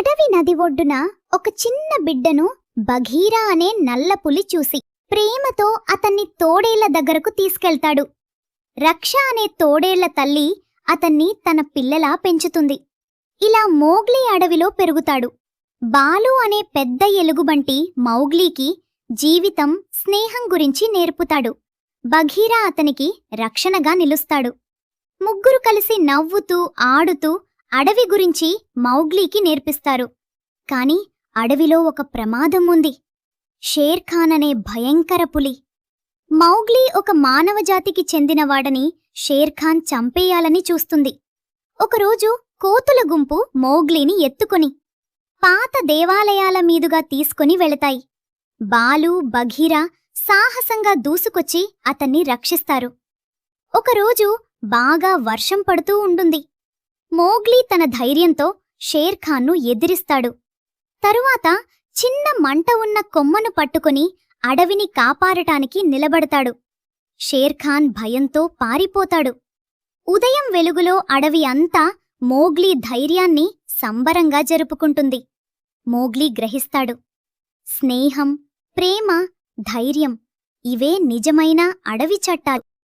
అడవి నది ఒడ్డున ఒక చిన్న బిడ్డను బఘీరా అనే నల్లపులి చూసి ప్రేమతో అతన్ని తోడేళ్ళ దగ్గరకు తీసుకెళ్తాడు. రక్ష అనే తోడేళ్ళ తల్లి అతన్ని తన పిల్లలా పెంచుతుంది. ఇలా మోగ్లీ అడవిలో పెరుగుతాడు. బాలు అనే పెద్ద ఎలుగుబంటి మౌగ్లీకి జీవితం స్నేహం గురించి నేర్పుతాడు. బఘీరా అతనికి రక్షణగా నిలుస్తాడు. ముగ్గురు కలిసి నవ్వుతూ ఆడుతూ అడవి గురించి మౌగ్లీకి నేర్పిస్తారు. కాని అడవిలో ఒక ప్రమాదం ఉంది. షేర్ ఖాన్ అనే భయంకర పులి. మౌగ్లీ ఒక మానవజాతికి చెందినవాడని షేర్ ఖాన్ చంపేయాలని చూస్తుంది. ఒకరోజు కోతుల గుంపు మౌగ్లీని ఎత్తుకొని పాత దేవాలయాల మీదుగా తీసుకుని వెళతాయి. బాలు బఘీరా సాహసంగా దూసుకొచ్చి అతన్ని రక్షిస్తారు. ఒకరోజు బాగా వర్షం పడుతూ ఉంటుంది. మోగ్లీ తన ధైర్యంతో షేర్ ఖాన్ను ఎదిరిస్తాడు. తరువాత చిన్న మంట ఉన్న కొమ్మను పట్టుకుని అడవిని కాపాడటానికి నిలబడతాడు. షేర్ ఖాన్ భయంతో పారిపోతాడు. ఉదయం వెలుగులో అడవి అంతా మోగ్లీ ధైర్యాన్ని సంబరంగా జరుపుకుంటుంది. మోగ్లీ గ్రహిస్తాడు. స్నేహం ప్రేమ ధైర్యం ఇవే నిజమైన అడవి చట్టాలు.